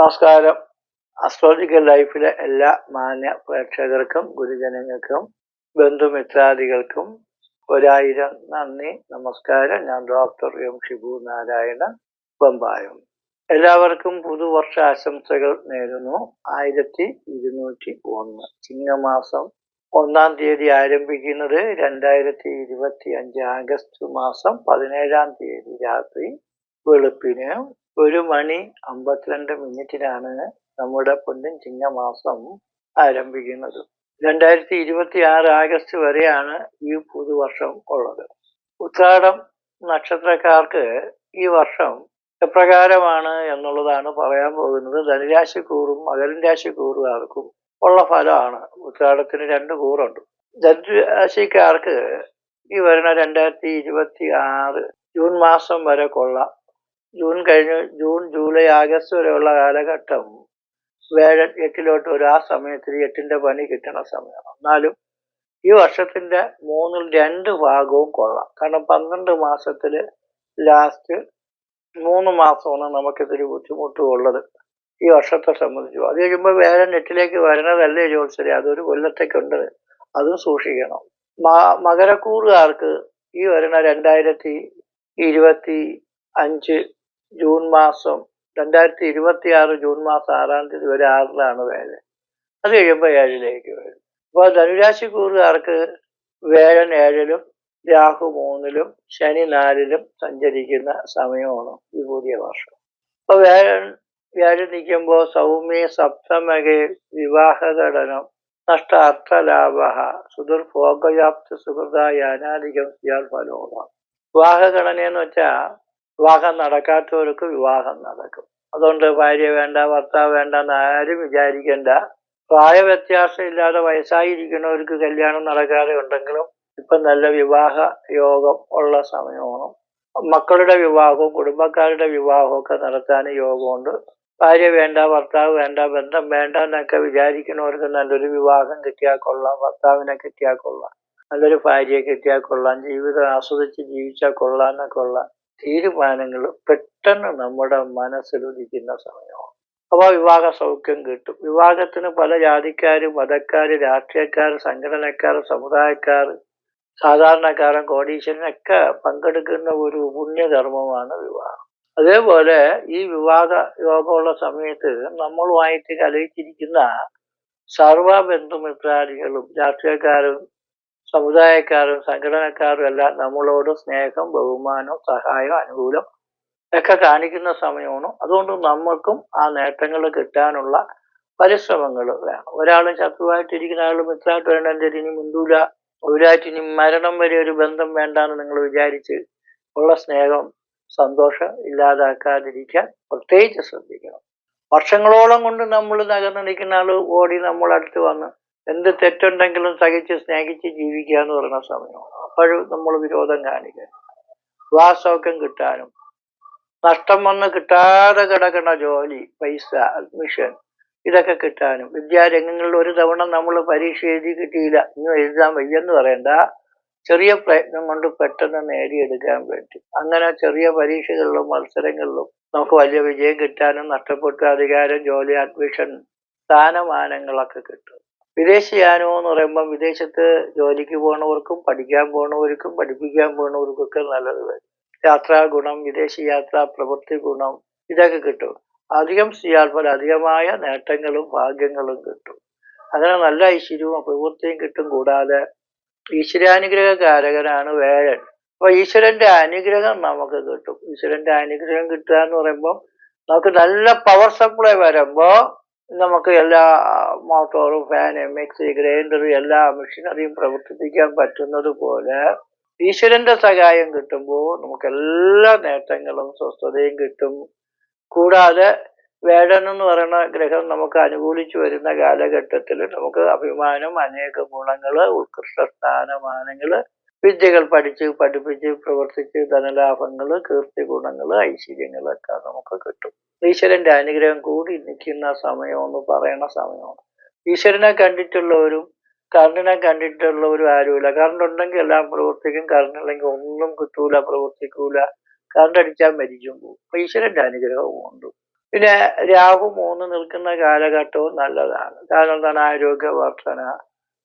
നമസ്കാരം. അസ്ട്രോളജിക്കൽ ലൈഫിലെ എല്ലാ മാന്യ പ്രേക്ഷകർക്കും ഗുരുജനങ്ങൾക്കും ബന്ധുമിത്രാദികൾക്കും ഒരായിരം നന്ദി നമസ്കാരം. ഞാൻ ഡോക്ടർ എം ഷിബു നാരായണ ബമ്പായം. എല്ലാവർക്കും പുതുവർഷ ആശംസകൾ നേരുന്നു. ആയിരത്തി ഇരുന്നൂറ്റി ഒന്ന്. ചിങ്ങമാസം ഒന്നാം തീയതി ആരംഭിക്കുന്നത് രണ്ടായിരത്തി ഇരുപത്തി അഞ്ച് ആഗസ്റ്റ് മാസം പതിനേഴാം തീയതി രാത്രി വെളുപ്പിന്. ഒരു മണി അമ്പത്തിരണ്ട് മിനിറ്റിലാണ് നമ്മുടെ പൊന്നിൻ ചിങ്ങമാസം ആരംഭിക്കുന്നത്. രണ്ടായിരത്തി ഇരുപത്തി ആറ് ആഗസ്റ്റ് വരെയാണ് ഈ പുതുവർഷം ഉള്ളത്. ഉത്രാടം നക്ഷത്രക്കാർക്ക് ഈ വർഷം എപ്രകാരമാണ് എന്നുള്ളതാണ് പറയാൻ പോകുന്നത്. ധനുരാശി കൂറും മകരൻ രാശി കൂറുകാർക്കും ഉള്ള ഫലമാണ്. ഉത്രാടത്തിന് രണ്ട് കൂറുണ്ട്. ധനുരാശിക്കാർക്ക് ഈ വരുന്ന രണ്ടായിരത്തി ഇരുപത്തി ആറ് ജൂൺ മാസം വരെ കൊള്ളാം. ജൂൺ കഴിഞ്ഞ് ജൂൺ ജൂലൈ ആഗസ്റ്റ് വരെയുള്ള കാലഘട്ടം വേഴൻ എട്ടിലോട്ട് ഒരു ആ സമയത്തിൽ എട്ടിന്റെ പണി കിട്ടണ സമയമാണ് എന്നാലും ഈ വർഷത്തിന്റെ മൂന്നിൽ രണ്ട് ഭാഗവും കൊള്ളാം. കാരണം പന്ത്രണ്ട് മാസത്തിൽ ലാസ്റ്റ് മൂന്ന് മാസമാണ് നമുക്കിതിൽ ബുദ്ധിമുട്ടുള്ളത് ഈ വർഷത്തെ സംബന്ധിച്ചു. അത് കഴിയുമ്പോൾ വേറെ നെറ്റിലേക്ക് വരണതല്ലേ ജോത്സരി അതൊരു കൊല്ലത്തേക്കുണ്ട്. അതും സൂക്ഷിക്കണം. മകരക്കൂറുകാർക്ക് ഈ വരുന്ന രണ്ടായിരത്തി ഇരുപത്തി അഞ്ച് ജൂൺ മാസം രണ്ടായിരത്തി ഇരുപത്തി ആറ് ജൂൺ മാസം ആറാം തീയതി വരെ ആറിലാണ് വേദന അത് കഴിയുമ്പോൾ ഏഴിലേക്ക് വരും. അപ്പോൾ ധനുരാശി കൂറുകാർക്ക് വേഴൻ ഏഴിലും രാഹു മൂന്നിലും ശനി നാലിലും സഞ്ചരിക്കുന്ന സമയമാണ് ഈ പുതിയ വർഷം. അപ്പോൾ വേഴൻ വ്യാഴം നിൽക്കുമ്പോൾ സൗമ്യ സപ്തമകയിൽ വിവാഹഘടനം നഷ്ട അർത്ഥലാഭ സുദുർ ഭോഗയാപ്തി സുഹൃതായ അനാധികം ഇയാൾ വിവാഹഘടന വിവാഹഘടനയെന്ന് വെച്ചാൽ വിവാഹം നടക്കാത്തവർക്ക് വിവാഹം നടക്കും. അതുകൊണ്ട് ഭാര്യ വേണ്ട ഭർത്താവ് വേണ്ട എന്ന് ആരും പ്രായ വ്യത്യാസം ഇല്ലാതെ വയസ്സായിരിക്കുന്നവർക്ക് കല്യാണം നടക്കാതെ ഉണ്ടെങ്കിലും ഇപ്പൊ നല്ല വിവാഹ യോഗം ഉള്ള സമയമാണ്. മക്കളുടെ വിവാഹവും കുടുംബക്കാരുടെ വിവാഹവും ഒക്കെ നടത്താൻ യോഗമുണ്ട്. ഭാര്യ വേണ്ട ഭർത്താവ് വേണ്ട ബന്ധം വേണ്ട എന്നൊക്കെ വിചാരിക്കുന്നവർക്ക് നല്ലൊരു വിവാഹം കിട്ടിയാൽ കൊള്ളാം ഭർത്താവിനെ കിട്ടിയാൽ കൊള്ളാം നല്ലൊരു ഭാര്യയെ കിട്ടിയാൽ കൊള്ളാം ജീവിതം ആസ്വദിച്ച് ജീവിച്ചാൽ കൊള്ളാം എന്നൊക്കെ ഉള്ള തീരുമാനങ്ങൾ പെട്ടെന്ന് നമ്മുടെ മനസ്സിലുദിക്കുന്ന സമയമാണ്. അപ്പോൾ വിവാഹ സൗഖ്യം കിട്ടും. വിവാഹത്തിന് പല ജാതിക്കാർ മതക്കാർ രാഷ്ട്രീയക്കാർ സംഘടനക്കാർ സമുദായക്കാർ സാധാരണക്കാരൻ കോടീശ്വരനൊക്കെ പങ്കെടുക്കുന്ന ഒരു പുണ്യകർമ്മമാണ് വിവാഹം. അതേപോലെ ഈ വിവാഹ യോഗമുള്ള സമയത്ത് നമ്മളുമായിട്ട് കലയിച്ചിരിക്കുന്ന സർവ ബന്ധുമിത്രാദികളും രാഷ്ട്രീയക്കാരും സമുദായക്കാരും സംഘടനക്കാരും എല്ലാം നമ്മളോട് സ്നേഹം ബഹുമാനം സഹായം അനുകൂലം ഒക്കെ കാണിക്കുന്ന സമയമാണ്. അതുകൊണ്ട് നമ്മൾക്കും ആ നേട്ടങ്ങൾ കിട്ടാനുള്ള പരിശ്രമങ്ങൾ വേണം. ഒരാളും ശത്രുവായിട്ടിരിക്കുന്ന ആൾ മിത്രമായിട്ട് വേണ്ട ഇനി മുന്തൂല ഒരാറ്റ് ഇനി മരണം വരെ ഒരു ബന്ധം വേണ്ടാന്ന് നിങ്ങൾ വിചാരിച്ച് ഉള്ള സ്നേഹം സന്തോഷം ഇല്ലാതാക്കാതിരിക്കാൻ പ്രത്യേകിച്ച് ശ്രദ്ധിക്കണം. വർഷങ്ങളോളം കൊണ്ട് നമ്മൾ നകർന്നിരിക്കുന്ന ആൾ ഓടി നമ്മളടുത്ത് വന്ന് എന്ത് തെറ്റുണ്ടെങ്കിലും സഹിച്ച് സ്നേഹിച്ച് ജീവിക്കുക എന്ന് പറയുന്ന സമയമാണ്. അപ്പോഴും നമ്മൾ വിരോധം കാണിക്കുക. വിവാഹസൗഖ്യം കിട്ടാനും നഷ്ടം വന്ന് കിട്ടാതെ കിടക്കുന്ന ജോലി പൈസ അഡ്മിഷൻ ഇതൊക്കെ കിട്ടാനും. വിദ്യാരംഗങ്ങളിൽ ഒരു തവണ നമ്മൾ പരീക്ഷ എഴുതി കിട്ടിയില്ല. ഇന്ന് എഴുതാൻ വയ്യെന്ന് പറയണ്ട. ചെറിയ പ്രയത്നം കൊണ്ട് പെട്ടെന്ന് നേടിയെടുക്കാൻ വേണ്ടി. അങ്ങനെ ചെറിയ പരീക്ഷകളിലും മത്സരങ്ങളിലും നമുക്ക് വലിയ വിജയം കിട്ടാനും നഷ്ടപ്പെട്ട അധികാരം ജോലി അഡ്മിഷൻ സ്ഥാനമാനങ്ങളൊക്കെ കിട്ടും. വിദേശയാനം എന്ന് പറയുമ്പോൾ വിദേശത്ത് ജോലിക്ക് പോണവർക്കും പഠിക്കാൻ പോണവർക്കും പഠിപ്പിക്കാൻ പോണവർക്കും ഒക്കെ നല്ലത്. യാത്രാ ഗുണം വിദേശ യാത്ര പ്രവൃത്തി ഗുണം ഇതൊക്കെ കിട്ടും. അധികം ചെയ്യാൽ അധികമായ നേട്ടങ്ങളും ഭാഗ്യങ്ങളും കിട്ടും. അങ്ങനെ നല്ല ഐശ്വര്യവും പ്രവൃത്തിയും കിട്ടും. കൂടാതെ ഈശ്വരാനുഗ്രഹ കാരകനാണ് വേഴൻ. അപ്പൊ ഈശ്വരന്റെ അനുഗ്രഹം നമുക്ക് കിട്ടും. ഈശ്വരന്റെ അനുഗ്രഹം കിട്ടുക എന്ന് പറയുമ്പോൾ നമുക്ക് നല്ല പവർ സപ്ലൈ വരുമ്പോ നമുക്ക് എല്ലാ മോട്ടോറും ഫാന് മിക്സി ഗ്രൈൻഡർ എല്ലാ മെഷീനറിയും പ്രവർത്തിപ്പിക്കാൻ പറ്റുന്നത് പോലെ ഈശ്വരന്റെ സഹായം കിട്ടുമ്പോൾ നമുക്ക് എല്ലാ നേട്ടങ്ങളും സ്വസ്ഥതയും കിട്ടും. കൂടാതെ വേടൻ എന്ന് പറയുന്ന ഗ്രഹം നമുക്ക് അനുകൂലിച്ചു വരുന്ന കാലഘട്ടത്തിൽ നമുക്ക് അഭിമാനം അനേക ഗുണങ്ങൾ ഉത്കൃഷ്ട സ്ഥാനമാനങ്ങൾ വിദ്യകൾ പഠിച്ച് പഠിപ്പിച്ച് പ്രവർത്തിച്ച് ധനലാഭങ്ങൾ കീർത്തി ഗുണങ്ങൾ ഐശ്വര്യങ്ങളൊക്കെ നമുക്ക് കിട്ടും. ഈശ്വരന്റെ അനുഗ്രഹം കൂടി നിൽക്കുന്ന സമയമെന്ന് പറയണ സമയമാണ്. ഈശ്വരനെ കണ്ടിട്ടുള്ളവരും കറണ്ടിനെ കണ്ടിട്ടുള്ളവരും ആരുമില്ല. കറണ്ട് ഉണ്ടെങ്കിൽ എല്ലാം പ്രവർത്തിക്കും. കറണ്ട് ഇല്ലെങ്കിൽ ഒന്നും കിട്ടൂല പ്രവർത്തിക്കൂല. കറണ്ട് അടിച്ചാൽ മരിക്കും പോകും ഈശ്വരന്റെ അനുഗ്രഹവും ഉണ്ട്. പിന്നെ രാഹു മൂന്ന് നിൽക്കുന്ന കാലഘട്ടവും നല്ലതാണ്. കാരണം എന്താണ്? ആരോഗ്യവർദ്ധന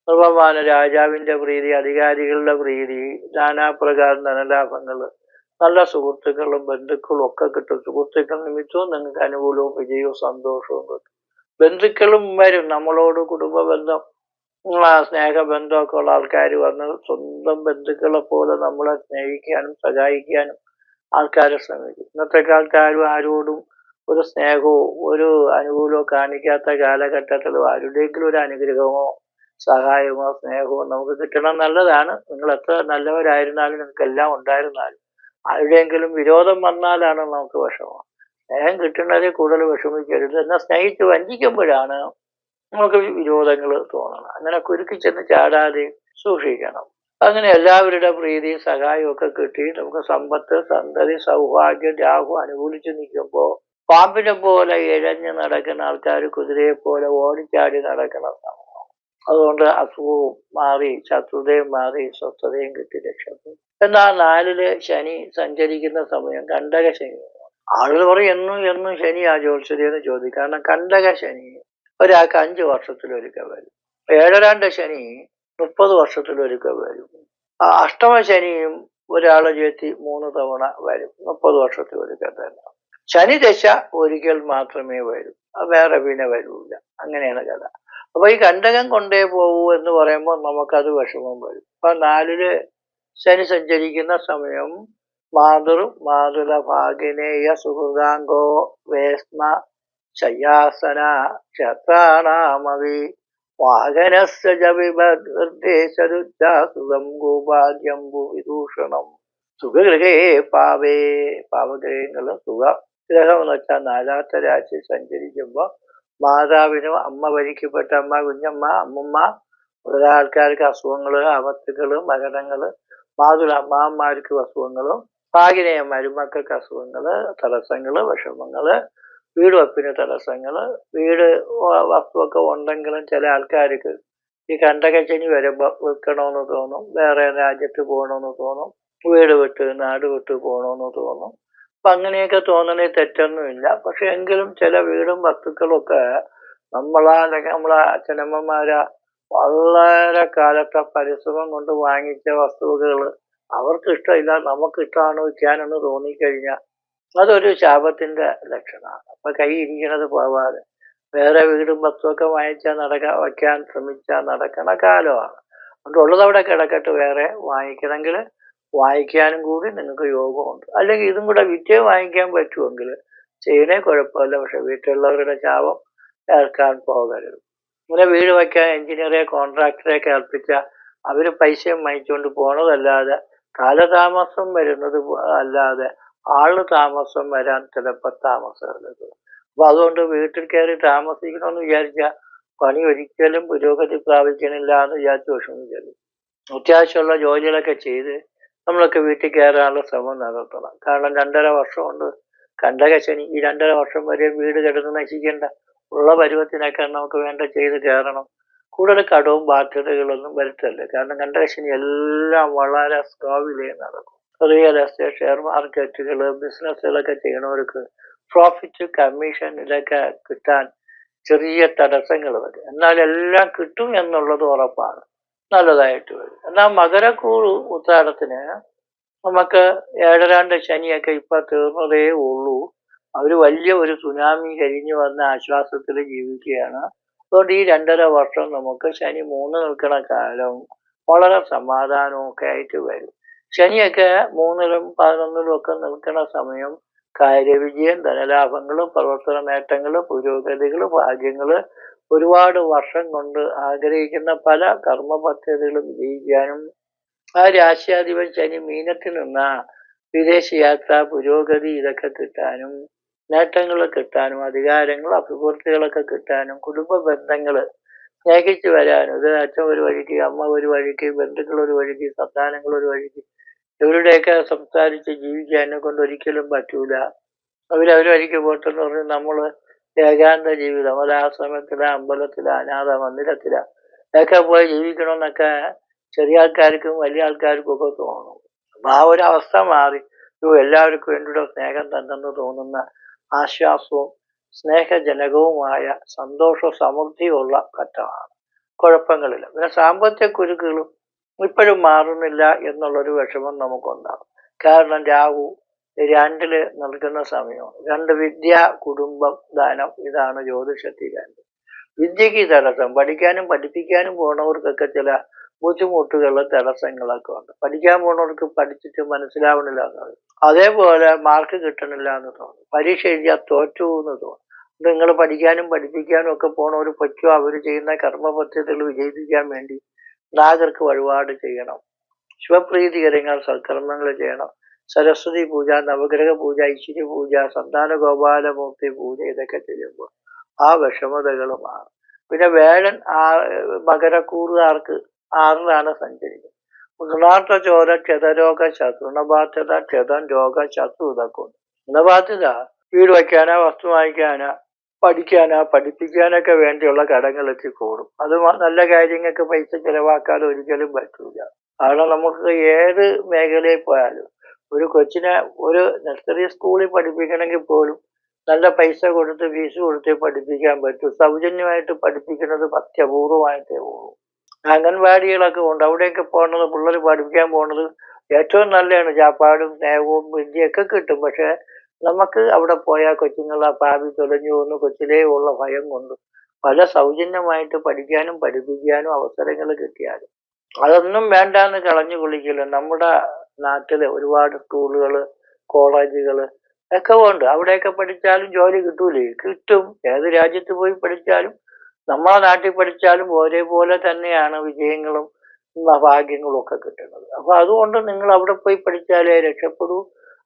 നിർവമാന രാജാവിന്റെ പ്രീതി അധികാരികളുടെ പ്രീതി നാനാപ്രകാരം ധനലാഭങ്ങൾ നല്ല സുഹൃത്തുക്കളും ബന്ധുക്കളും ഒക്കെ കിട്ടും. സുഹൃത്തുക്കൾ നിമിത്തവും നിങ്ങൾക്ക് അനുകൂലവും വിജയവും സന്തോഷവും കിട്ടും. ബന്ധുക്കളും വരും. നമ്മളോട് കുടുംബ ബന്ധം സ്നേഹബന്ധം സ്നേഹബന്ധമൊക്കെ ഉള്ള ആൾക്കാർ വന്ന് സ്വന്തം ബന്ധുക്കളെ പോലെ നമ്മളെ സ്നേഹിക്കാനും സഹായിക്കാനും ആൾക്കാരെ ശ്രമിക്കും. ഇന്നത്തെ ആൾക്കാരും ആരോടും ഒരു സ്നേഹവും ഒരു അനുകൂലവും കാണിക്കാത്ത കാലഘട്ടത്തിൽ ആരുടെയെങ്കിലും ഒരു അനുഗ്രഹമോ സഹായമോ സ്നേഹമോ നമുക്ക് കിട്ടണം നല്ലതാണ്. നിങ്ങൾ എത്ര നല്ലവരായിരുന്നാലും നിങ്ങൾക്ക് എല്ലാം ഉണ്ടായിരുന്നാലും. ആരുടെയെങ്കിലും വിരോധം വന്നാലാണ് നമുക്ക് വിഷമം. സ്നേഹം കിട്ടുന്നതിൽ കൂടുതൽ വിഷമിക്കരുത്. എന്നാൽ സ്നേഹിച്ച് വഞ്ചിക്കുമ്പോഴാണ് നമുക്ക് വിരോധങ്ങൾ തോന്നണം. അങ്ങനെ കുരുക്കി ചെന്ന് ചാടാതെ സൂക്ഷിക്കണം. അങ്ങനെ എല്ലാവരുടെ പ്രീതി സഹായവും ഒക്കെ കിട്ടി. നമുക്ക് സമ്പത്ത് സന്തതി സൗഭാഗ്യം രാഹു അനുകൂലിച്ച് നിൽക്കുമ്പോൾ പാമ്പിനെ പോലെ ഇഴഞ്ഞ് നടക്കുന്ന ആൾക്കാർ കുതിരയെ പോലെ ഓടിച്ചാടി നടക്കണം. അതുകൊണ്ട് അസുഖവും മാറി ശത്രുതയും മാറി സ്വസ്ഥതയും കിട്ടി രക്ഷപ്പെടും എന്നാൽ നാലിൽ ശനി സഞ്ചരിക്കുന്ന സമയം കണ്ടക ശനി. ആളുകൾ പറയും എന്നും എന്നും ശനി ആ ജ്യോത്സ്യതയെന്ന് ചോദിക്കും കാരണം കണ്ടക ശനി ഒരാൾക്ക് അഞ്ച് വർഷത്തിലൊരുക്ക വരും. ഏഴരാണ്ട് ശനി മുപ്പത് വർഷത്തിലൊരുക്ക വരും. അഷ്ടമ ശനിയും ഒരാളെ ചേർത്തി മൂന്ന് തവണ വരും. മുപ്പത് വർഷത്തിൽ ഒരിക്കൽ തന്നെ. ശനി ദശ ഒരിക്കൽ മാത്രമേ വരൂ. വേറെ പിന്നെ വരൂല. അങ്ങനെയാണ് കഥ. അപ്പൊ ഈ കണ്ടകം കൊണ്ടേ പോകൂ എന്ന് പറയുമ്പോൾ നമുക്കത് വിഷമം വരും. അപ്പൊ നാലിൽ ശനി സഞ്ചരിക്കുന്ന സമയം മാതൃ മാതുല ഭാഗിനേയ സുഹൃതാംഗോ വേസ്മ ശയ്യാസന ക്ഷത്രാണാമവി വാഹനസ്യ ച വിഭദ്ദേശരുദ്ധാസുഖം ഗോപാഗ്യംബു വിദൂഷണം സുഖഗൃഹേ പാവേ പാവഗ്രഹങ്ങൾ സുഖ ഗ്രഹം എന്ന് വെച്ചാൽ നാലാത്ത രാശി സഞ്ചരിക്കുമ്പോൾ മാതാവിനും അമ്മ ഭരിക്കപ്പെട്ട അമ്മ കുഞ്ഞമ്മ അമ്മുമ്മ ഓരോ ആൾക്കാർക്ക് അസുഖങ്ങൾ ആപത്തുകൾ മരണങ്ങൾ മാതുല അമ്മാമ്മമാർക്ക് അസുഖങ്ങളും പാകിനേയന്മാരും മരുമക്കൾക്ക് അസുഖങ്ങൾ തടസ്സങ്ങൾ വിഷമങ്ങൾ വീട് വെപ്പിന് തടസ്സങ്ങൾ വീട് വസ്തുവൊക്കെ ഉണ്ടെങ്കിലും ചില ആൾക്കാർക്ക് ഈ കണ്ടകച്ചനി വരുമ്പോൾ വിൽക്കണമെന്ന് തോന്നും. വേറെ രാജ്യത്ത് പോകണമെന്ന് തോന്നും. വീട് വിട്ട് നാട് വിട്ട് പോകണമെന്ന് തോന്നും. അപ്പം അങ്ങനെയൊക്കെ തോന്നണേ തെറ്റൊന്നുമില്ല. പക്ഷെ എങ്കിലും ചില വീടും വസ്തുക്കളൊക്കെ നമ്മളാ അല്ലെങ്കിൽ നമ്മളെ അച്ഛനമ്മമാരാ വളരെ കാലത്തെ പരിശ്രമം കൊണ്ട് വാങ്ങിച്ച വസ്തുവകൾ അവർക്ക് ഇഷ്ടമില്ല നമുക്ക് ഇഷ്ടമാണ് വയ്ക്കാനെന്ന് തോന്നിക്കഴിഞ്ഞാൽ അതൊരു ശാപത്തിന്റെ ലക്ഷണമാണ്. അപ്പൊ കൈ ഇരിക്കണത് പോവാതെ വേറെ വീടും വസ്തുവൊക്കെ വാങ്ങിച്ചാൽ നടക്ക വയ്ക്കാൻ ശ്രമിച്ചാൽ നടക്കണ കാലമാണ്. അതുകൊണ്ട് ഉള്ളതവിടെ കിടക്കട്ട് വേറെ വാങ്ങിക്കണമെങ്കിൽ വാങ്ങിക്കാനും കൂടി നിങ്ങൾക്ക് യോഗമുണ്ട്. അല്ലെങ്കിൽ ഇതും കൂടെ വിറ്റേ വാങ്ങിക്കാൻ പറ്റുമെങ്കിൽ ചെയ്യണേ കുഴപ്പമില്ല. പക്ഷെ വീട്ടിലുള്ളവരുടെ ശാപം ഏൽക്കാൻ പോകരുത്. ഇങ്ങനെ വീട് വയ്ക്കാൻ എഞ്ചിനീയറെ കോൺട്രാക്ടറെ ഏൽപ്പിച്ച അവർ പൈസയും വാങ്ങിച്ചുകൊണ്ട് പോണതല്ലാതെ കാലതാമസം വരുന്നത് അല്ലാതെ ആൾ താമസം വരാൻ ചിലപ്പോൾ താമസമുള്ളത് അപ്പോൾ അതുകൊണ്ട് വീട്ടിൽ കയറി താമസിക്കണമെന്ന് വിചാരിച്ചാൽ പണി ഒരിക്കലും പുരോഗതി പ്രാപിക്കണില്ല എന്ന് വിചാരിച്ച് വിഷമിച്ചത് അത്യാവശ്യമുള്ള ജോലികളൊക്കെ ചെയ്ത് നമ്മളൊക്കെ വീട്ടിൽ കയറാനുള്ള ശ്രമം നടത്തണം. കാരണം രണ്ടര വർഷം കൊണ്ട് കണ്ടകശനി ഈ രണ്ടര വർഷം വരെ വീട് കിടന്ന് നശിക്കേണ്ട ഉള്ള പരുവത്തിനൊക്കെ നമുക്ക് വേണ്ട ചെയ്ത് കയറണം. കൂടുതൽ കടവും ബാധ്യതകളൊന്നും വരുത്തല്ലേ കാരണം കണ്ടകശനി എല്ലാം വളരെ സ്ലോവിലേ നടക്കും. റിയൽ എസ്റ്റേറ്റ് ഷെയർ മാർക്കറ്റുകൾ ബിസിനസ്സുകളൊക്കെ ചെയ്യണവർക്ക് പ്രോഫിറ്റ് കമ്മീഷൻ ഇതൊക്കെ കിട്ടാൻ ചെറിയ തടസ്സങ്ങൾ വരും. എന്നാൽ എല്ലാം കിട്ടും എന്നുള്ളത് ഉറപ്പാണ്. നല്ലതായിട്ട് വരും. എന്നാൽ മകരക്കൂറ് ഉത്താരത്തിന് നമുക്ക് ഏഴരാണ്ട് ശനിയൊക്കെ ഇപ്പൊ തീർന്നതേ ഉള്ളൂ. അവർ വലിയ ഒരു സുനാമി കഴിഞ്ഞു വന്ന ആശ്വാസത്തിൽ ജീവിക്കുകയാണ്. അതുകൊണ്ട് ഈ രണ്ടര വർഷം നമുക്ക് ശനി മൂന്ന് നിൽക്കുന്ന കാലം വളരെ സമാധാനവും ഒക്കെ ആയിട്ട് വരും. ശനിയൊക്കെ മൂന്നിലും പതിനൊന്നിലും ഒക്കെ നിൽക്കുന്ന സമയം കാര്യവിജയം ധനലാഭങ്ങളും പ്രവർത്തന നേട്ടങ്ങൾ പുരോഗതികൾ ഭാഗ്യങ്ങൾ ഒരുപാട് വർഷം കൊണ്ട് ആഗ്രഹിക്കുന്ന പല കർമ്മ പദ്ധതികളും വിജയിക്കാനും ആ രാശ്യാധിപൻ ശനി മീനത്തിൽ നിന്ന വിദേശ യാത്ര പുരോഗതി ഇതൊക്കെ കിട്ടാനും നേട്ടങ്ങൾ കിട്ടാനും അധികാരങ്ങൾ അഭിവൃദ്ധികളൊക്കെ കിട്ടാനും കുടുംബ ബന്ധങ്ങൾ സ്നേഹിച്ചു വരാനും ഇത് അച്ഛൻ ഒരു വഴിക്ക് അമ്മ ഒരു വഴിക്ക് ബന്ധുക്കൾ ഒരു വഴിക്ക് സന്താനങ്ങൾ ഒരു വഴിക്ക് ഇവരുടെയൊക്കെ സംസാരിച്ച് ജീവിക്കാൻ എന്നെ കൊണ്ട് ഒരിക്കലും പറ്റൂല. അവരവർ വഴിക്ക് പോട്ടെന്ന് പറഞ്ഞ് നമ്മൾ ഏകാന്ത ജീവിതം. അത് ആശ്രമത്തില അമ്പലത്തില അനാഥ മന്ദിരത്തില. ഒക്കെ പോയി ജീവിക്കണമെന്നൊക്കെ ചെറിയ ആൾക്കാർക്കും വലിയ ആൾക്കാർക്കും ഒക്കെ തോന്നും. അപ്പൊ ആ ഒരു അവസ്ഥ മാറി. എല്ലാവർക്കും വേണ്ടിയുള്ള സ്നേഹം തന്നെന്ന് തോന്നുന്ന ആശ്വാസവും സ്നേഹജനകവുമായ സന്തോഷ സമൃദ്ധിയുള്ള ഘട്ടമാണ്. കുഴപ്പങ്ങളില്ല. പിന്നെ സാമ്പത്തിക കുരുക്കുകളും ഇപ്പോഴും മാറുന്നില്ല എന്നുള്ളൊരു വിഷമം നമുക്കുണ്ടാകും. കാരണം രാഹു രണ്ടിൽ നൽകുന്ന സമയം. രണ്ട് വിദ്യ കുടുംബം ദാനം ഇതാണ് ജ്യോതിഷത്തിൽ രണ്ട്. വിദ്യക്ക് തടസ്സം. പഠിക്കാനും പഠിപ്പിക്കാനും പോണവർക്കൊക്കെ ചില ബുദ്ധിമുട്ടുകൾ തടസ്സങ്ങളൊക്കെ ഉണ്ട്. പഠിക്കാൻ പോണവർക്ക് പഠിച്ചിട്ട് മനസ്സിലാവണില്ല എന്ന് അതേപോലെ മാർക്ക് കിട്ടണില്ല എന്ന് തോന്നും. പരീക്ഷ എഴുതിയാൽ തോറ്റു എന്ന് തോന്നും. നിങ്ങൾ പഠിക്കാനും പഠിപ്പിക്കാനും ഒക്കെ പോണവർ പറ്റുമോ അവർ ചെയ്യുന്ന കർമ്മപദ്ധതികൾ വിജയിപ്പിക്കാൻ വേണ്ടി നാഗർക്ക് വഴിപാട് ചെയ്യണം. ശിവപ്രീതികരങ്ങൾ സൽക്കർമ്മങ്ങൾ ചെയ്യണം. സരസ്വതി പൂജ നവഗ്രഹ പൂജ ഐശ്വര്യ പൂജ സന്താന ഗോപാലമൂർത്തി പൂജ ഇതൊക്കെ ചെയ്യുമ്പോൾ ആ വിഷമതകളുമാണ് പിന്നെ വേഴൻ ആ മകരക്കൂറുകാർക്ക് ആറിലാണ് സഞ്ചരിക്കുന്നത്. ഉണാർത്ത ചോര ക്ഷതരോഗ ശത്രുണബാധ്യത ക്ഷതം രോഗ ശത്രു ഇതൊക്കെ ഉണ്ട്. ഗുണബാധ്യത വീട് വയ്ക്കാനാ വസ്തു വാങ്ങിക്കാനാ പഠിക്കാനാ പഠിപ്പിക്കാനൊക്കെ വേണ്ടിയുള്ള കടങ്ങൾ എത്തിക്കൂടും അത് നല്ല കാര്യങ്ങൾക്ക് പൈസ ചിലവാക്കാതെ ഒരിക്കലും പറ്റൂല. കാരണം നമുക്ക് ഏത് മേഖലയിൽ പോയാലും ഒരു കൊച്ചിനെ ഒരു നഴ്സറി സ്കൂളിൽ പഠിപ്പിക്കണമെങ്കിൽ പോലും നല്ല പൈസ കൊടുത്ത് ഫീസ് കൊടുത്ത് പഠിപ്പിക്കാൻ പറ്റൂ. സൗജന്യമായിട്ട് പഠിപ്പിക്കുന്നത് അത്യപൂർവമായിട്ടേ ഉള്ളൂ. അംഗൻവാടികളൊക്കെ ഉണ്ട്. അവിടെയൊക്കെ പോകുന്നത് പിള്ളേർ പഠിപ്പിക്കാൻ പോകുന്നത് ഏറ്റവും നല്ലതാണ്. ചാപ്പാടും സ്നേഹവും വിദ്യയൊക്കെ കിട്ടും. പക്ഷെ നമുക്ക് അവിടെ പോയാൽ കൊച്ചുങ്ങളെ ഭാവി തൊലഞ്ഞു പോകുന്ന. കൊച്ചിലേ ഉള്ള ഭയം കൊണ്ട് പല സൗജന്യമായിട്ട് പഠിക്കാനും പഠിപ്പിക്കാനും അവസരങ്ങൾ കിട്ടിയാലും അതൊന്നും വേണ്ടാന്ന് കളഞ്ഞു കുളിക്കില്ല നമ്മുടെ നാട്ടിൽ ഒരുപാട് സ്കൂളുകൾ കോളേജുകൾ ഒക്കെ ഉണ്ട്. അവിടെയൊക്കെ പഠിച്ചാലും ജോലി കിട്ടൂലേ? കിട്ടും. ഏത് രാജ്യത്ത് പോയി പഠിച്ചാലും നമ്മളെ നാട്ടിൽ പഠിച്ചാലും ഒരേപോലെ തന്നെയാണ് വിജയങ്ങളും ഭാഗ്യങ്ങളും ഒക്കെ കിട്ടുന്നത്. അപ്പൊ അതുകൊണ്ട് നിങ്ങൾ അവിടെ പോയി പഠിച്ചാലേ രക്ഷപ്പെടൂ.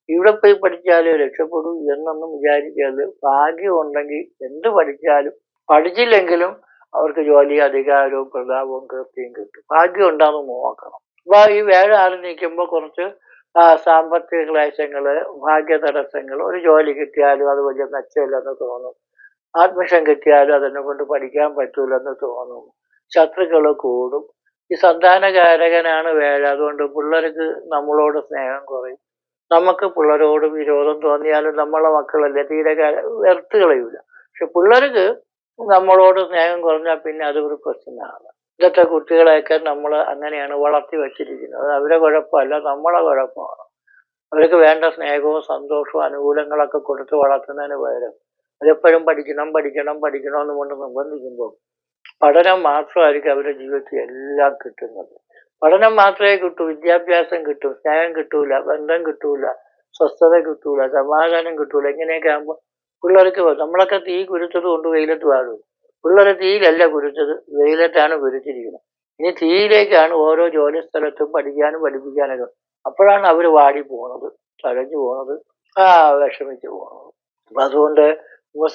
ഇവിടെ പോയി പഠിച്ചാലേ രക്ഷപ്പെടൂ എന്നൊന്നും വിചാരിക്കരുത്. ഭാഗ്യം ഉണ്ടെങ്കിൽ എന്ത് പഠിച്ചാലും പഠിച്ചില്ലെങ്കിലും അവർക്ക് ജോലി അധികാരവും പ്രതാപവും കീർത്തിയും കിട്ടും. ഭാഗ്യം ഉണ്ടാകുന്നു നോക്കണം. അപ്പൊ ഈ വേഴ ആറ് നിൽക്കുമ്പോൾ കുറച്ച് സാമ്പത്തിക ക്ലേശങ്ങൾ ഭാഗ്യ തടസ്സങ്ങൾ ഒരു ജോലി കിട്ടിയാലും അത് വലിയ മെച്ചമില്ലെന്ന് തോന്നും. അഡ്മിഷൻ കിട്ടിയാലും അതിനെ കൊണ്ട് പഠിക്കാൻ പറ്റൂലെന്ന് തോന്നും. ശത്രുക്കൾ കൂടും. ഈ സന്താനകാരകനാണ് വേഴ അതുകൊണ്ട് പിള്ളേർക്ക് നമ്മളോട് സ്നേഹം കുറയും. നമുക്ക് പിള്ളേരോട് വിരോധം തോന്നിയാലും നമ്മളെ മക്കളല്ലേ തീരെ വെറുത്ത് കളയൂല. പക്ഷെ പിള്ളേർക്ക് നമ്മളോട് സ്നേഹം കുറഞ്ഞാൽ പിന്നെ അതൊരു പ്രശ്നമാണ്. ഇന്നത്തെ കുട്ടികളെയൊക്കെ നമ്മൾ അങ്ങനെയാണ് വളർത്തി വച്ചിരിക്കുന്നത്. അവരെ കുഴപ്പമല്ല നമ്മളെ കുഴപ്പമാണ്. അവർക്ക് വേണ്ട സ്നേഹവും സന്തോഷവും അനുകൂലങ്ങളൊക്കെ കൊടുത്ത് വളർത്തുന്നതിന് പകരം അതെപ്പോഴും പഠിക്കണം പഠിക്കണം പഠിക്കണം എന്ന് കൊണ്ട് നിർബന്ധിക്കുമ്പോൾ പഠനം മാത്രമായിരിക്കും അവരുടെ ജീവിതത്തിൽ എല്ലാം കിട്ടുന്നത്. പഠനം മാത്രമേ കിട്ടൂ വിദ്യാഭ്യാസം കിട്ടും സ്നേഹം കിട്ടൂല ബന്ധം കിട്ടൂല സ്വസ്ഥത കിട്ടൂല സമാധാനം കിട്ടൂല ഇങ്ങനെയൊക്കെ ആകുമ്പോൾ പിള്ളേർക്ക് നമ്മളൊക്കെ തീ കുരുത്തത് കൊണ്ട് വെയിലത്ത് വാഴും. പിള്ളേരെ തീയിലല്ല കുരുത്തത്. വെയിലത്താണ് കുരുത്തിരിക്കുന്നത്. ഇനി തീയിലേക്കാണ് ഓരോ ജോലി സ്ഥലത്തും പഠിക്കാനും പഠിപ്പിക്കാനൊക്കെ. അപ്പോഴാണ് അവർ വാടി പോണത് തഴഞ്ഞു പോണത് ആ വിഷമിച്ച് പോണത്. അപ്പൊ അതുകൊണ്ട്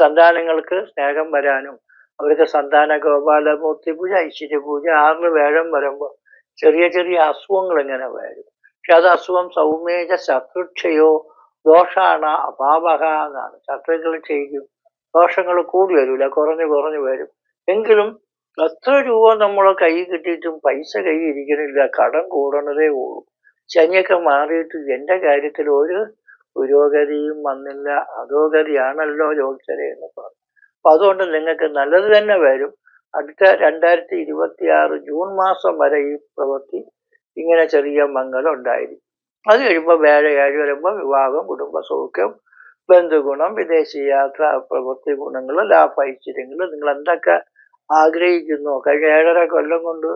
സന്താനങ്ങൾക്ക് സ്നേഹം വരാനും അവർക്ക് സന്താന ഗോപാലമൂർത്തി പൂജ ഐശ്വര്യ പൂജ ആറിന് വേഴം വരുമ്പോൾ ചെറിയ ചെറിയ അസുഖങ്ങൾ ഇങ്ങനെ വരും. പക്ഷെ അത് അസുഖം സൗമ്യേജ ശത്രുക്ഷയോ ദോഷാണ് അപാപക എന്നാണ്. ശത്രുക്കൾ ചെയ്യും. ദോഷങ്ങൾ കൂടി വരില്ല കുറഞ്ഞു കുറഞ്ഞു വരും. എങ്കിലും എത്ര രൂപ നമ്മളെ കൈ കിട്ടിയിട്ടും പൈസ കൈ ഇരിക്കണില്ല കടം കൂടണതേ ഉള്ളൂ. ശനിയൊക്കെ മാറിയിട്ട് എന്റെ കാര്യത്തിൽ ഒരു പുരോഗതിയും വന്നില്ല. അധോഗതിയാണല്ലോ ജ്യോത്സരെ എന്ന് പറഞ്ഞു. അപ്പൊ അതുകൊണ്ട് നിങ്ങൾക്ക് നല്ലത് തന്നെ വരും. അടുത്ത രണ്ടായിരത്തി ഇരുപത്തി ആറ് ജൂൺ മാസം വരെ ഈ പ്രവൃത്തി ഇങ്ങനെ ചെറിയ മംഗലം ഉണ്ടായിരിക്കും. അത് കഴിയുമ്പോൾ വേഴ ഏഴ് വരുമ്പോൾ വിവാഹം കുടുംബ സൗഖ്യം ബന്ധുഗുണം വിദേശയാത്ര പ്രവൃത്തി ഗുണങ്ങൾ ലാഭ ഐശ്വര്യങ്ങൾ നിങ്ങൾ എന്തൊക്കെ ആഗ്രഹിക്കുന്നു? കഴിഞ്ഞ ഏഴര കൊല്ലം കൊണ്ട്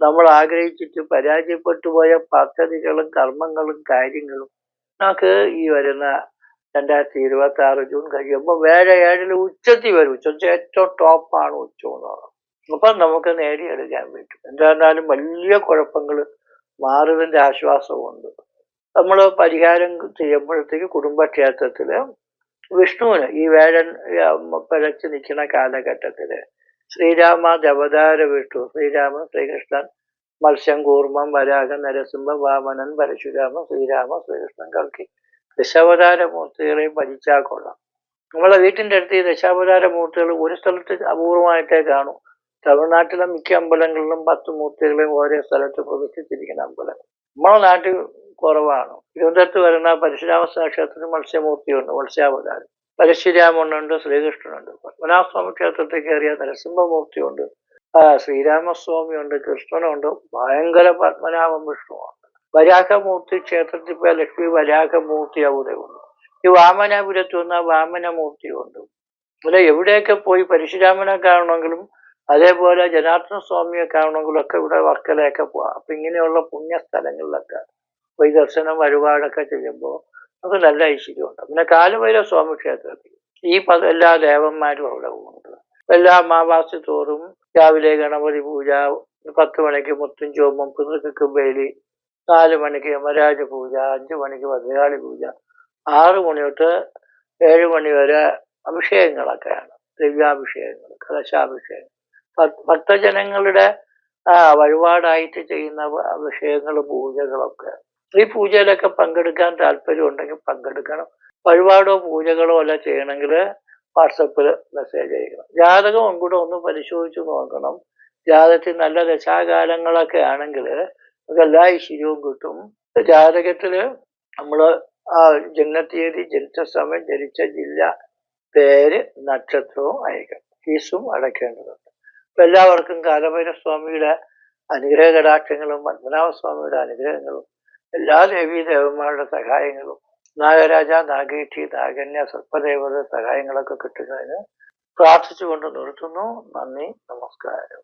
നമ്മൾ ആഗ്രഹിച്ചിട്ട് പരാജയപ്പെട്ടു പോയ പദ്ധതികളും കർമ്മങ്ങളും കാര്യങ്ങളും നമുക്ക് ഈ വരുന്ന രണ്ടായിരത്തി ഇരുപത്തി ആറ് ജൂൺ കഴിയുമ്പോൾ വേഴ ഏഴിൽ ഉച്ചത്തി വരും. ഉച്ച ഏറ്റവും ടോപ്പാണ് ഉച്ച എന്ന് അപ്പം നമുക്ക് നേടിയെടുക്കാൻ പറ്റും. എന്തായിരുന്നാലും വലിയ കുഴപ്പങ്ങൾ മാറുന്നതിന്റെ ആശ്വാസമുണ്ട് നമ്മൾ പരിഹാരം ചെയ്യുമ്പോഴത്തേക്ക് കുടുംബക്ഷേത്രത്തിൽ വിഷ്ണുവിന് ഈ വേഴൻ പിഴച്ച് നിൽക്കുന്ന കാലഘട്ടത്തിൽ ശ്രീരാമ ദേവതാര വിഷ്ണു ശ്രീരാമൻ ശ്രീകൃഷ്ണൻ മത്സ്യം കൂർമ്മം വരാഹൻ നരസിംഹ വാമനൻ പരശുരാമൻ ശ്രീരാമ ശ്രീകൃഷ്ണൻ കൽക്കി ദശാവതാര മൂർത്തികളെയും ഭജിച്ചാൽ കൊള്ളാം. നമ്മളെ വീട്ടിന്റെ അടുത്ത് ഈ ദശാവതാര മൂർത്തികൾ ഒരു സ്ഥലത്ത് അപൂർവമായിട്ടേ കാണൂ. തമിഴ്നാട്ടിലെ മിക്ക അമ്പലങ്ങളിലും പത്ത് മൂർത്തികളെയും ഓരോ സ്ഥലത്ത് പ്രതിഷ്ഠിച്ചിരിക്കുന്ന അമ്പലം. നമ്മളെ നാട്ടിൽ കുറവാണ്. തിരുവനന്തപുരത്ത് വരുന്ന പരശുരാമ ക്ഷേത്രത്തിൽ മത്സ്യമൂർത്തിയുണ്ട് മത്സ്യാവതാരം. പരശുരാമനുണ്ട് ശ്രീകൃഷ്ണനുണ്ട്. പത്മനാഭസ്വാമി ക്ഷേത്രത്തിൽ കയറിയ നരസിംഹമൂർത്തിയുണ്ട് ശ്രീരാമസ്വാമിയുണ്ട് കൃഷ്ണനുണ്ട് ഭയങ്കര പത്മനാഭം വിഷ്ണുവാണ്. വരാഹമൂർത്തി ക്ഷേത്രത്തിൽ പോയ ലക്ഷ്മി വരാഹമൂർത്തി അവിടെയുണ്ട്. ഈ വാമനാപുരത്ത് വന്ന വാമനമൂർത്തിയുണ്ട്. പിന്നെ എവിടെയൊക്കെ പോയി പരശുരാമനെ കാണണമെങ്കിലും അതേപോലെ ജനാർദ്ദന സ്വാമിയെ കാണണമെങ്കിലും ഒക്കെ ഇവിടെ വർക്കലയൊക്കെ പോവാം. അപ്പൊ ഇങ്ങനെയുള്ള പുണ്യ സ്ഥലങ്ങളിലൊക്കെ പോയി ദർശനം വഴിപാടൊക്കെ ചെയ്യുമ്പോൾ അത് നല്ല ഐശ്വര്യമുണ്ട്. പിന്നെ കാലുഭൈരവ സ്വാമി ക്ഷേത്രത്തിൽ ഈ പ എല്ലാ ദേവന്മാരും അവിടെ ഉണ്ട് എല്ലാ അമാവാസി തോറും രാവിലെ ഗണപതി പൂജ പത്ത് മണിക്ക് മുത്തും ചോമം പിതൃക്കും വേലി നാല് മണിക്ക് യമരാജ പൂജ അഞ്ചു മണിക്ക് ഭദ്രകാളി പൂജ ആറ് മണി തൊട്ട് ഏഴ് മണി വരെ അഭിഷേകങ്ങളൊക്കെയാണ്. ദിവ്യാഭിഷേകങ്ങൾ കലശാഭിഷേകം ഭക്തജനങ്ങളുടെ വഴിപാടായിട്ട് ചെയ്യുന്ന അഭിഷേകങ്ങൾ പൂജകളൊക്കെ ഈ പൂജയിലൊക്കെ പങ്കെടുക്കാൻ താല്പര്യം ഉണ്ടെങ്കിൽ പങ്കെടുക്കണം. വഴിപാടോ പൂജകളോ എല്ലാം ചെയ്യണമെങ്കിൽ വാട്സപ്പിൽ മെസ്സേജ് അയക്കണം. ജാതകം ഒന്നുകൂടെ ഒന്ന് പരിശോധിച്ച് നോക്കണം. ജാതകത്തിൽ നല്ല ദശാകാലങ്ങളൊക്കെ ആണെങ്കിൽ നമുക്ക് എല്ലാ ഐശ്വര്യവും കിട്ടും. ജാതകത്തിൽ നമ്മൾ ആ ജന്മത്തീയതി ജനിച്ച സമയം ജനിച്ച ജില്ല പേര് നക്ഷത്രവും അയക്കണം ഫീസും അടയ്ക്കേണ്ടതുണ്ട്. അപ്പം എല്ലാവർക്കും കാലഭൈരസ്വാമിയുടെ അനുഗ്രഹ കടാക്ഷങ്ങളും പത്മനാഭസ്വാമിയുടെ അനുഗ്രഹങ്ങളും എല്ലാ ദേവീ ദേവന്മാരുടെ സഹായങ്ങളും. നാഗരാജ നാഗേഠി നാഗന്യ സർപ്പദേവത സഹായങ്ങളൊക്കെ കിട്ടുന്നതിന് പ്രാർത്ഥിച്ചുകൊണ്ട് നിർത്തുന്നു. നന്ദി നമസ്കാരം.